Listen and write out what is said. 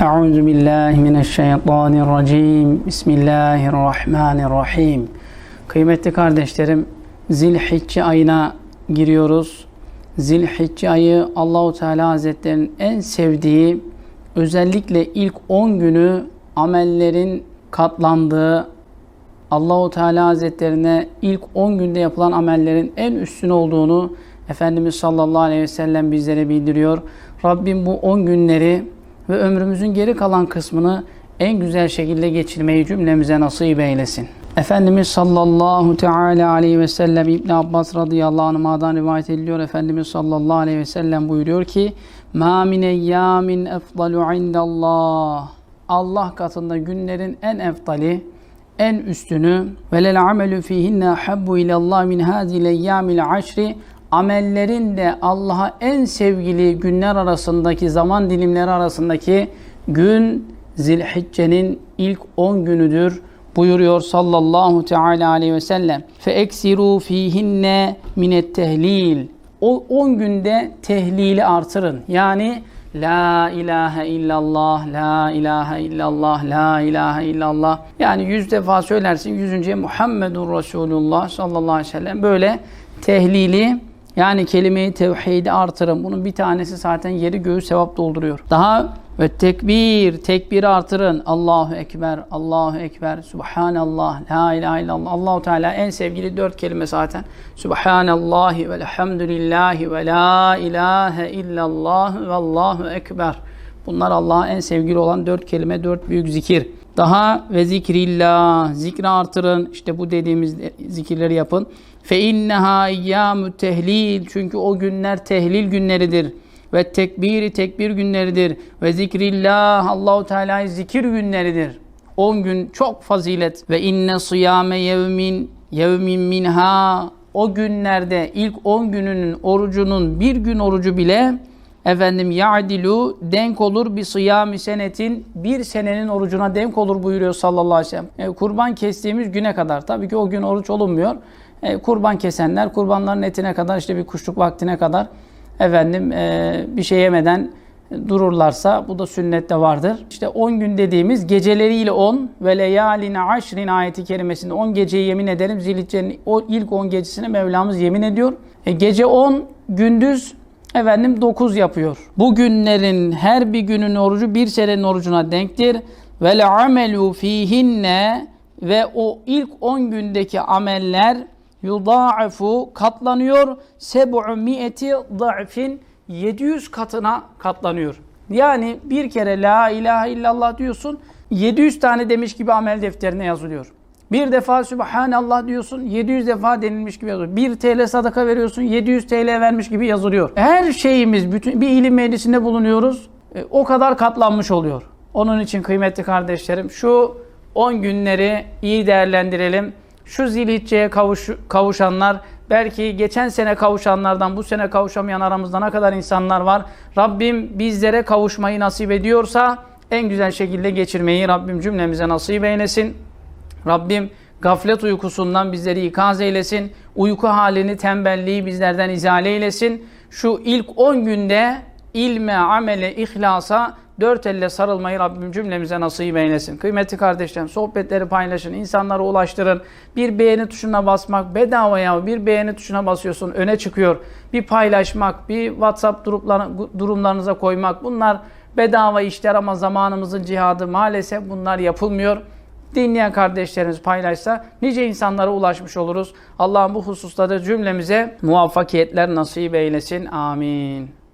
Euzu billahi mineşşeytanirracim. Bismillahirrahmanirrahim. Kıymetli kardeşlerim, Zilhicce ayına giriyoruz. Zilhicce ayı Allahu Teala Hazretlerinin en sevdiği özellikle ilk 10 günü amellerin katlandığı Allahu Teala Hazretlerine ilk 10 günde yapılan amellerin en üstün olduğunu Efendimiz sallallahu aleyhi ve sellem bizlere bildiriyor. Rabbim bu 10 günleri ve ömrümüzün geri kalan kısmını en güzel şekilde geçirmeyi cümlemize nasip eylesin. Efendimiz sallallahu teala aleyhi ve sellem İbn Abbas radıyallahu anh'a'dan rivayet ediliyor. Efendimiz sallallahu aleyhi ve sellem buyuruyor ki: "Ma min eyyamin efdalu indallah." Allah katında günlerin en efdali, en üstünü ve lel amelu fihinne habbu ilallah min hazil eyyamil aşri amellerin de Allah'a en sevgili günler arasındaki zaman dilimleri arasındaki gün Zilhicce'nin ilk 10 günüdür buyuruyor sallallahu teala aleyhi ve sellem. Fe eksiru fihinne minet tehlil. O 10 günde tehlili artırın. Yani La ilahe illallah, la ilahe illallah, la ilahe illallah. Yani yüz defa söylersin, yüzüncüye Muhammedun Resulullah sallallahu aleyhi ve sellem. Böyle tehlili yani kelimeyi tevhidi artırın. Bunun bir tanesi zaten yeri göğü sevap dolduruyor. Daha ve tekbir, tekbiri artırın. Allahu Ekber, Allahu Ekber, Subhanallah, La ilahe illallah. Allahu Teala en sevgili dört kelime zaten. Subhanallahi ve elhamdülillahi ve La ilahe illallah ve Allahu Ekber. Bunlar Allah'a en sevgili olan dört kelime, dört büyük zikir. Daha ve zikrillah, zikri artırın. İşte bu dediğimiz zikirleri yapın. Fe inneha eyyâmü tehlil. Çünkü o günler tehlil günleridir. Ve tekbiri tekbir günleridir. Ve zikrillah Allahu Teala'yı zikir günleridir. 10 gün çok fazilet. Ve inne sıyame yevmin yevmin minha. O günlerde ilk 10 gününün orucunun bir gün orucu bile efendim ya'dilu denk olur bir sıyami senetin bir senenin orucuna denk olur buyuruyor sallallahu aleyhi ve sellem. E, kurban kestiğimiz güne kadar tabii ki o gün oruç olunmuyor. E, kurban kesenler kurbanların etine kadar işte bir kuşluk vaktine kadar efendim e, bir şey yemeden dururlarsa bu da sünnette vardır. İşte 10 gün dediğimiz geceleriyle 10 ve leyaline aşrin ayeti kerimesinde 10 geceyi yemin ederim. Zilhicce'nin o ilk 10 gecesine Mevlamız yemin ediyor. E, gece 10 gündüz efendim 9 yapıyor. Bu günlerin her bir günün orucu bir senenin orucuna denktir. Ve amelu fihinne ve o ilk 10 gündeki ameller yudâ'fu katlanıyor. Seb'u mi'eti da'fin 700 katına katlanıyor. Yani bir kere la ilahe illallah diyorsun 700 tane demiş gibi amel defterine yazılıyor. Bir defa Sübhanallah diyorsun 700 defa denilmiş gibi yazılıyor. Bir TL sadaka veriyorsun 700 TL vermiş gibi yazılıyor. Her şeyimiz bütün bir ilim meclisinde bulunuyoruz. E, o kadar katlanmış oluyor. Onun için kıymetli kardeşlerim şu 10 günleri iyi değerlendirelim. Şu zilhicce'ye kavuş, kavuşanlar belki geçen sene kavuşanlardan bu sene kavuşamayan aramızda ne kadar insanlar var. Rabbim bizlere kavuşmayı nasip ediyorsa en güzel şekilde geçirmeyi Rabbim cümlemize nasip eylesin. Rabbim gaflet uykusundan bizleri ikaz eylesin. Uyku halini, tembelliği bizlerden izale eylesin. Şu ilk 10 günde ilme, amele, ihlasa dört elle sarılmayı Rabbim cümlemize nasip eylesin. Kıymetli kardeşlerim sohbetleri paylaşın, insanlara ulaştırın. Bir beğeni tuşuna basmak bedava ya. Bir beğeni tuşuna basıyorsun öne çıkıyor. Bir paylaşmak, bir WhatsApp durumlarınıza koymak bunlar bedava işler ama zamanımızın cihadı maalesef bunlar yapılmıyor dinleyen kardeşlerimiz paylaşsa nice insanlara ulaşmış oluruz. Allah'ın bu hususlarda cümlemize muvaffakiyetler nasip eylesin. Amin.